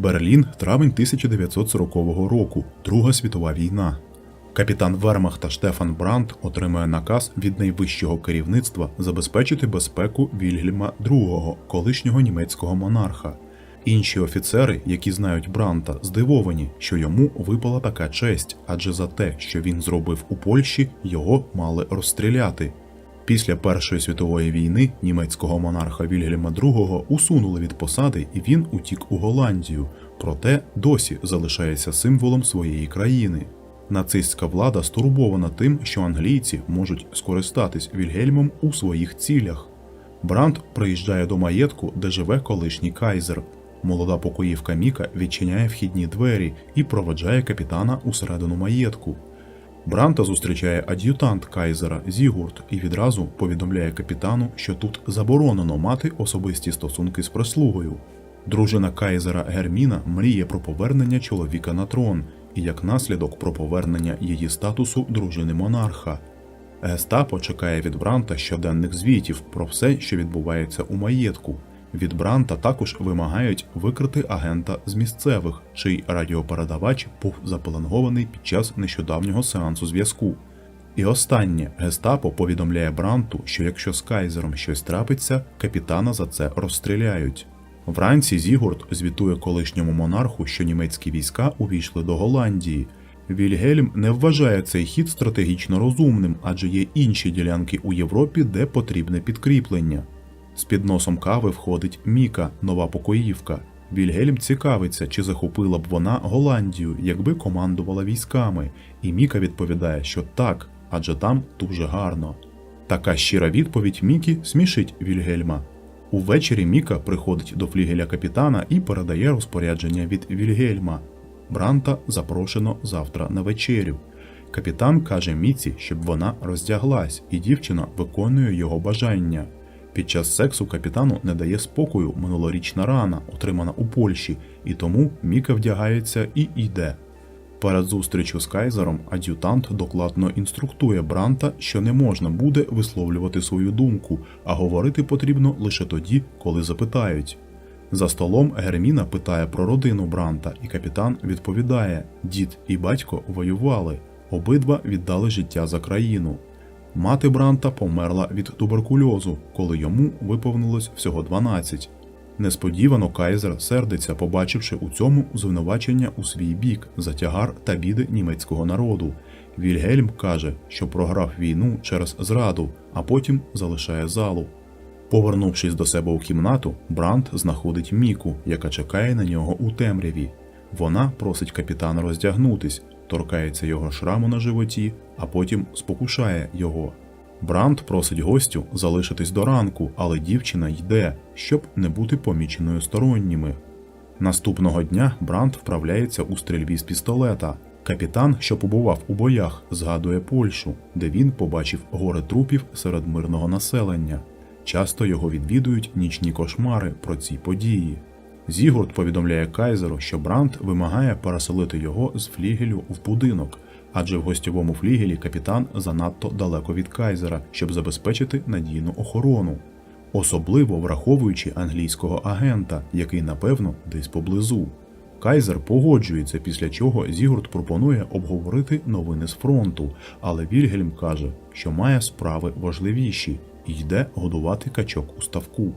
Берлін, травень 1940 року, Друга світова війна. Капітан Вермахта Штефан Брандт отримує наказ від найвищого керівництва забезпечити безпеку Вільгельма II, колишнього німецького монарха. Інші офіцери, які знають Бранта, здивовані, що йому випала така честь, адже за те, що він зробив у Польщі, його мали розстріляти. Після Першої світової війни німецького монарха Вільгельма II усунули від посади і він утік у Голландію, проте досі залишається символом своєї країни. Нацистська влада стурбована тим, що англійці можуть скористатись Вільгельмом у своїх цілях. Бранд приїжджає до маєтку, де живе колишній кайзер. Молода покоївка Міка відчиняє вхідні двері і проведжає капітана усередину маєтку. Бранта зустрічає ад'ютант кайзера Зігурт і відразу повідомляє капітану, що тут заборонено мати особисті стосунки з прислугою. Дружина кайзера Герміна мріє про повернення чоловіка на трон і як наслідок про повернення її статусу дружини монарха. Гестапо чекає від Бранта щоденних звітів про все, що відбувається у маєтку. Від Бранта також вимагають викрити агента з місцевих, чий радіопередавач був запеленгований під час нещодавнього сеансу зв'язку. І останнє Гестапо повідомляє Бранту, що якщо з Кайзером щось трапиться, капітана за це розстріляють. Вранці Зігурд звітує колишньому монарху, що німецькі війська увійшли до Голландії. Вільгельм не вважає цей хід стратегічно розумним, адже є інші ділянки у Європі, де потрібне підкріплення. З під носом кави входить Міка, нова покоївка. Вільгельм цікавиться, чи захопила б вона Голландію, якби командувала військами, і Міка відповідає, що так, адже там дуже гарно. Така щира відповідь Мікі смішить Вільгельма. Увечері Міка приходить до флігеля капітана і передає розпорядження від Вільгельма. Бранта запрошено завтра на вечерю. Капітан каже Міці, щоб вона роздяглась, і дівчина виконує його бажання. Під час сексу капітану не дає спокою минулорічна рана, отримана у Польщі, і тому Міка вдягається і йде. Перед зустрічю з Кайзером ад'ютант докладно інструктує Бранта, що не можна буде висловлювати свою думку, а говорити потрібно лише тоді, коли запитають. За столом Герміна питає про родину Бранта, і капітан відповідає: дід і батько воювали, обидва віддали життя за країну. Мати Бранта померла від туберкульозу, коли йому виповнилось всього 12. Несподівано Кайзер сердиться, побачивши у цьому звинувачення у свій бік за тягар та біди німецького народу. Вільгельм каже, що програв війну через зраду, а потім залишає залу. Повернувшись до себе у кімнату, Бранд знаходить Міку, яка чекає на нього у темряві. Вона просить капітана роздягнутись, торкається його шраму на животі, а потім спокушає його. Бранд просить гостю залишитись до ранку, але дівчина йде, щоб не бути поміченою сторонніми. Наступного дня Бранд вправляється у стрільбі з пістолета. Капітан, що побував у боях, згадує Польщу, де він побачив гори трупів серед мирного населення. Часто його відвідують нічні кошмари про ці події. Зігурд повідомляє Кайзеру, що Бранд вимагає переселити його з флігелю в будинок, адже в гостьовому флігелі капітан занадто далеко від Кайзера, щоб забезпечити надійну охорону, особливо враховуючи англійського агента, який, напевно, десь поблизу. Кайзер погоджується, після чого Зігурд пропонує обговорити новини з фронту, але Вільгельм каже, що має справи важливіші і йде годувати качок у ставку.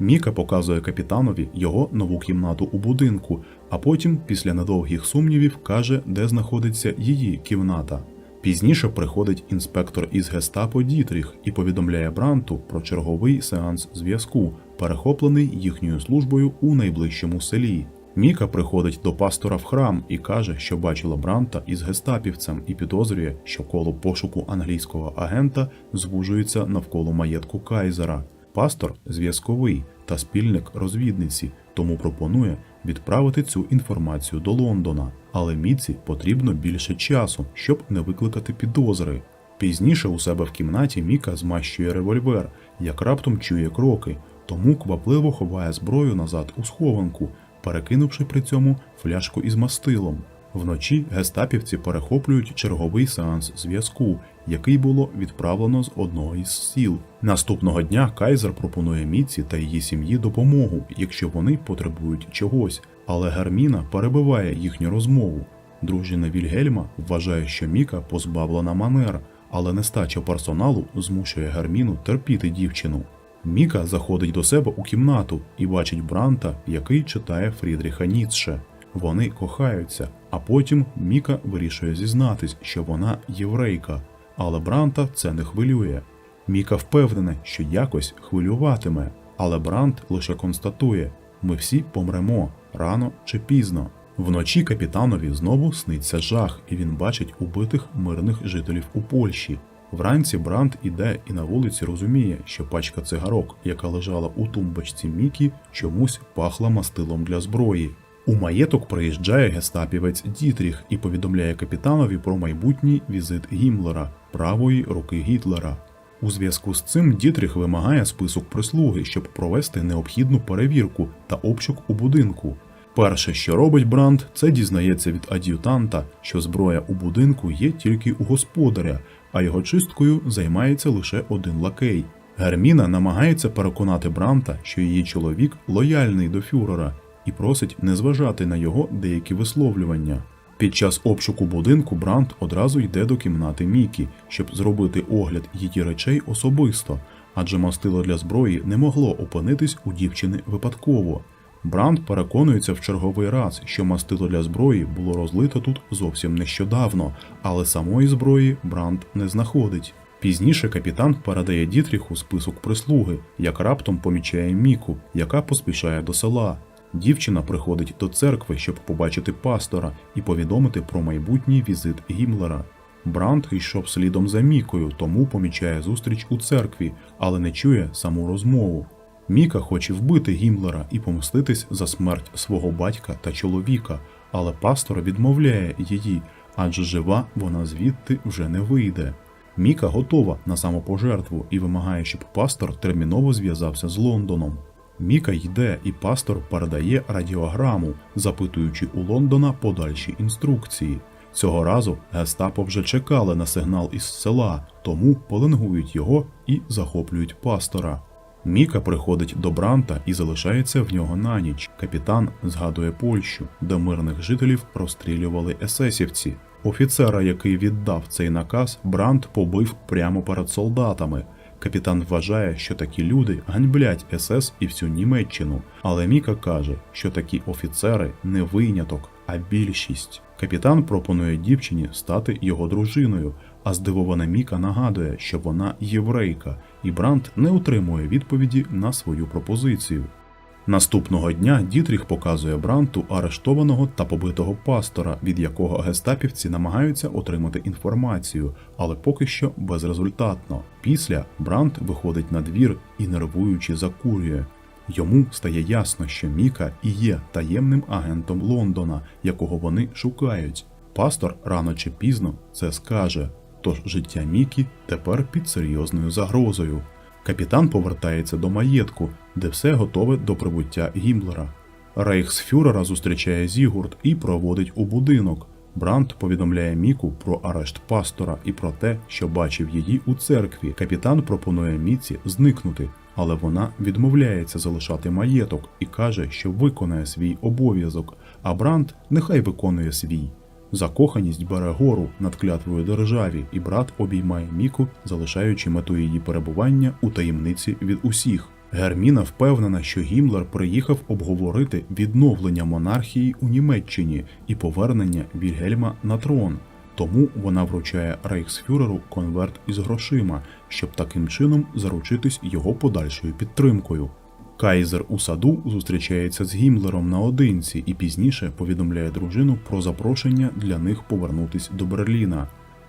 Міка показує капітанові його нову кімнату у будинку, а потім, після недовгих сумнівів, каже, де знаходиться її кімната. Пізніше приходить інспектор із гестапо Дітріх і повідомляє Бранту про черговий сеанс зв'язку, перехоплений їхньою службою у найближчому селі. Міка приходить до пастора в храм і каже, що бачила Бранта із гестапівцем і підозрює, що коло пошуку англійського агента звужується навколо маєтку Кайзера. Пастор зв'язковий та спільник розвідниці, тому пропонує відправити цю інформацію до Лондона. Але Міці потрібно більше часу, щоб не викликати підозри. Пізніше у себе в кімнаті Міка змащує револьвер, як раптом чує кроки, тому квапливо ховає зброю назад у схованку, перекинувши при цьому фляжку із мастилом. Вночі гестапівці перехоплюють черговий сеанс зв'язку, який було відправлено з одного із сіл. Наступного дня Кайзер пропонує Міці та її сім'ї допомогу, якщо вони потребують чогось. але Герміна перебиває їхню розмову. Дружина Вільгельма вважає, що Міка позбавлена манер, але нестача персоналу змушує Герміну терпіти дівчину. Міка заходить до себе у кімнату і бачить Бранта, який читає Фрідріха Ніцше. Вони кохаються, а потім Міка вирішує зізнатись, що вона єврейка, але Бранта це не хвилює. Міка впевнена, що якось хвилюватиме, але Брант лише констатує: ми всі помремо рано чи пізно. Вночі капітанові знову сниться жах, і він бачить убитих мирних жителів у Польщі. Вранці Брант іде і на вулиці розуміє, що пачка цигарок, яка лежала у тумбочці Мікі, чомусь пахла мастилом для зброї. У маєток приїжджає гестапівець Дітріх і повідомляє капітанові про майбутній візит Гімлера, правої руки Гітлера. У зв'язку з цим Дітріх вимагає список прислуги, щоб провести необхідну перевірку та обшук у будинку. Перше, що робить Бранд, це дізнається від ад'ютанта, що зброя у будинку є тільки у господаря, а його чисткою займається лише один лакей. Герміна намагається переконати Бранта, що її чоловік лояльний до фюрера, і просить не зважати на його деякі висловлювання. Під час обшуку будинку Брант одразу йде до кімнати Мікі, щоб зробити огляд її речей особисто, адже мастило для зброї не могло опинитись у дівчини випадково. Бранд переконується в черговий раз, що мастило для зброї було розлито тут зовсім нещодавно, але самої зброї Бранд не знаходить. Пізніше капітан передає Дітріху список прислуги, як раптом помічає Міку, яка поспішає до села. Дівчина приходить до церкви, щоб побачити пастора і повідомити про майбутній візит Гімлера. Бранд йшов слідом за Мікою, тому помічає зустріч у церкві, але не чує саму розмову. Міка хоче вбити Гімлера і помститись за смерть свого батька та чоловіка, але пастор відмовляє її, адже жива вона звідти вже не вийде. Міка готова на самопожертву і вимагає, щоб пастор терміново зв'язався з Лондоном. Міка йде, і пастор передає радіограму, запитуючи у Лондона подальші інструкції. Цього разу гестапо вже чекали на сигнал із села, тому поленгують його і захоплюють пастора. Міка приходить до Бранта і залишається в нього на ніч. Капітан згадує Польщу, де мирних жителів розстрілювали есесівці. Офіцера, який віддав цей наказ, Брант побив прямо перед солдатами. Капітан вважає, що такі люди ганьблять СС і всю Німеччину, але Міка каже, що такі офіцери не виняток, а більшість. Капітан пропонує дівчині стати його дружиною, а здивована Міка нагадує, що вона єврейка, і Брант не отримує відповіді на свою пропозицію. Наступного дня Дітріх показує Бранту арештованого та побитого пастора, від якого гестапівці намагаються отримати інформацію, але поки що безрезультатно. Після Брант виходить на двір і нервуючи закурює. Йому стає ясно, що Міка і є таємним агентом Лондона, якого вони шукають. Пастор рано чи пізно це скаже. Тож життя Мікі тепер під серйозною загрозою. Капітан повертається до маєтку, де все готове до прибуття Гімлера. Рейхсфюрера зустрічає Зігурд і проводить у будинок. Брандт повідомляє Міку про арешт пастора і про те, що бачив її у церкві. Капітан пропонує Міці зникнути, але вона відмовляється залишати маєток і каже, що виконає свій обов'язок, а Брандт нехай виконує свій. Закоханість бере гору над клятвою державі, і брат обіймає Міку, залишаючи мету її перебування у таємниці від усіх. Герміна впевнена, що Гімлер приїхав обговорити відновлення монархії у Німеччині і повернення Вільгельма на трон. Тому вона вручає рейхсфюреру конверт із грошима, щоб таким чином заручитись його подальшою підтримкою. Кайзер у саду зустрічається з Гімлером наодинці і пізніше повідомляє дружину про запрошення для них повернутись до Берліна.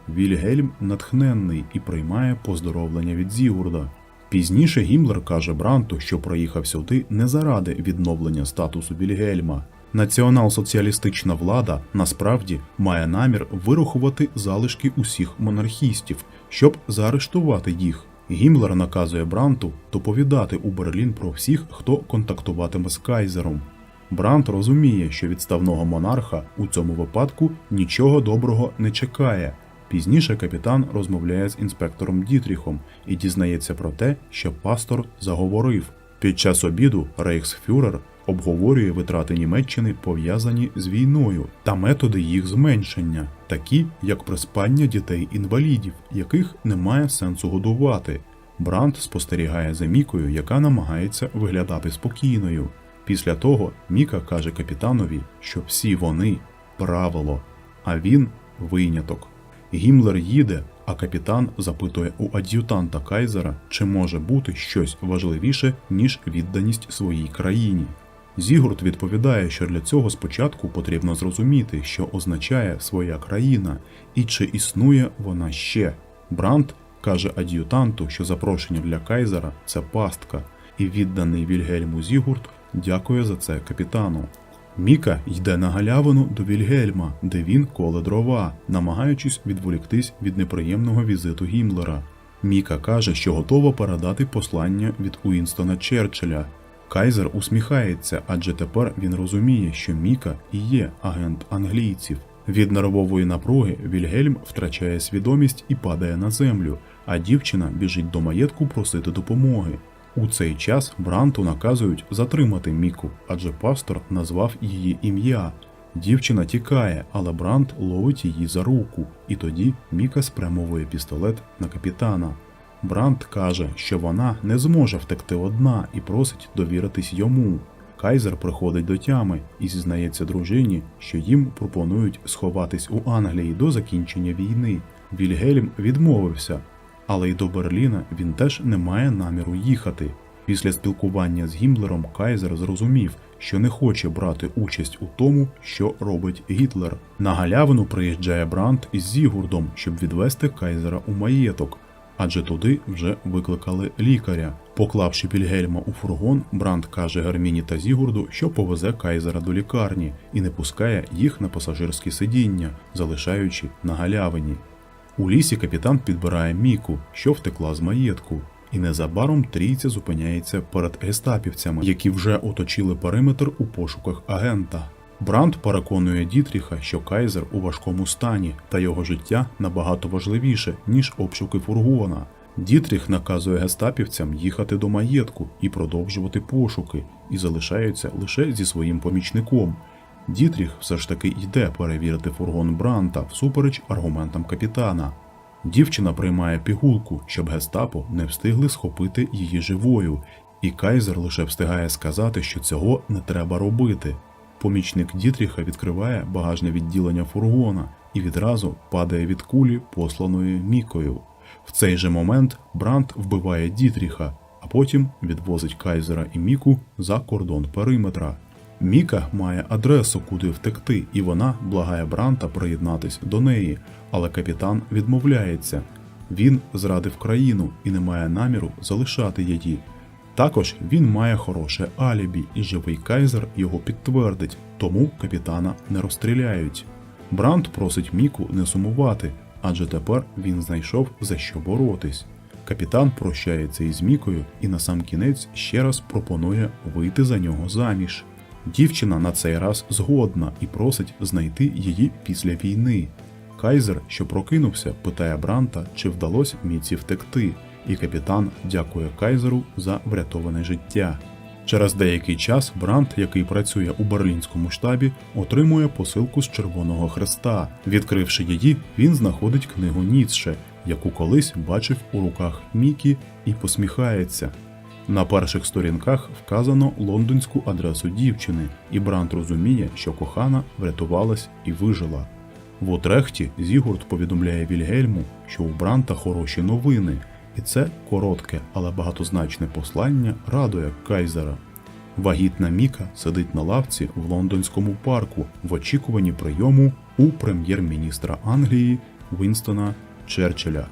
Вільгельм натхненний і приймає поздоровлення від Зігурда. Пізніше Гімлер каже Бранту, що приїхав сюди не заради відновлення статусу Вільгельма. Націонал-соціалістична влада насправді має намір вирахувати залишки усіх монархістів, щоб заарештувати їх. Гімлер наказує Бранту доповідати у Берлін про всіх, хто контактуватиме з Кайзером. Брант розуміє, що відставного монарха у цьому випадку нічого доброго не чекає. Пізніше капітан розмовляє з інспектором Дітріхом і дізнається про те, що пастор заговорив. Під час обіду рейхсфюрер обговорює витрати Німеччини пов'язані з війною та методи їх зменшення, такі як приспання дітей-інвалідів, яких немає сенсу годувати. Бранд спостерігає за Мікою, яка намагається виглядати спокійною. Після того Міка каже капітанові, що всі вони правило, а він виняток. Гімлер їде, а капітан запитує у ад'ютанта Кайзера, чи може бути щось важливіше, ніж відданість своїй країні. Зігурд відповідає, що для цього спочатку потрібно зрозуміти, що означає своя країна і чи існує вона ще. Бранд каже ад'ютанту, що запрошення для Кайзера це пастка, і відданий Вільгельму Зігурд дякує за це капітану. Міка йде на галявину до Вільгельма, де він коле дрова, намагаючись відволіктись від неприємного візиту Гімлера. Міка каже, що готова передати послання від Уінстона Черчилля. Кайзер усміхається, адже тепер він розуміє, що Міка і є агент англійців. Від нервової напруги Вільгельм втрачає свідомість і падає на землю, а дівчина біжить до маєтку просити допомоги. У цей час Бранту наказують затримати Міку, адже пастор назвав її ім'я. Дівчина тікає, але Брант ловить її за руку, і тоді Міка спрямовує пістолет на капітана. Брант каже, що вона не зможе втекти одна і просить довіритись йому. Кайзер приходить до тями і зізнається дружині, що їм пропонують сховатись у Англії до закінчення війни. Вільгельм відмовився, але й до Берліна він теж не має наміру їхати. Після спілкування з Гімлером Кайзер зрозумів, що не хоче брати участь у тому, що робить Гітлер. На галявину приїжджає Брандт із Зігурдом, щоб відвести Кайзера у маєток, адже туди вже викликали лікаря. Поклавши Пільгельма у фургон, Бранд каже Герміні та Зігурду, що повезе Кайзера до лікарні і не пускає їх на пасажирське сидіння, залишаючи на галявині. У лісі капітан підбирає Міку, що втекла з маєтку, і незабаром трійця зупиняється перед гестапівцями, які вже оточили периметр у пошуках агента. Бранд переконує Дітріха, що Кайзер у важкому стані та його життя набагато важливіше, ніж обшуки фургона. Дітріх наказує гестапівцям їхати до маєтку і продовжувати пошуки, і залишаються лише зі своїм помічником. Дітріх все ж таки йде перевірити фургон Бранта всупереч аргументам капітана. Дівчина приймає пігулку, щоб гестапо не встигли схопити її живою, і Кайзер лише встигає сказати, що цього не треба робити. Помічник Дітріха відкриває багажне відділення фургона і відразу падає від кулі, посланої Мікою. В цей же момент Бранд вбиває Дітріха, а потім відвозить Кайзера і Міку за кордон периметра. Міка має адресу, куди втекти, і вона благає Бранта приєднатись до неї, але капітан відмовляється. Він зрадив країну і не має наміру залишати її. Також він має хороше алібі, і живий кайзер його підтвердить, тому капітана не розстріляють. Брант просить Міку не сумувати, адже тепер він знайшов за що боротись. Капітан прощається із Мікою і на сам кінець ще раз пропонує вийти за нього заміж. Дівчина на цей раз згодна і просить знайти її після війни. Кайзер, що прокинувся, питає Бранта, чи вдалося Міці втекти, і капітан дякує Кайзеру за врятоване життя. Через деякий час Брант, який працює у берлінському штабі, отримує посилку з Червоного Хреста. Відкривши її, він знаходить книгу Ніцше, яку колись бачив у руках Мікі, і посміхається. На перших сторінках вказано лондонську адресу дівчини, і Брант розуміє, що кохана врятувалась і вижила. В Утрехті Зігурд повідомляє Вільгельму, що у Бранта хороші новини, і це коротке, але багатозначне послання радує Кайзера. Вагітна Міка сидить на лавці в лондонському парку в очікуванні прийому у прем'єр-міністра Англії Вінстона Черчилля.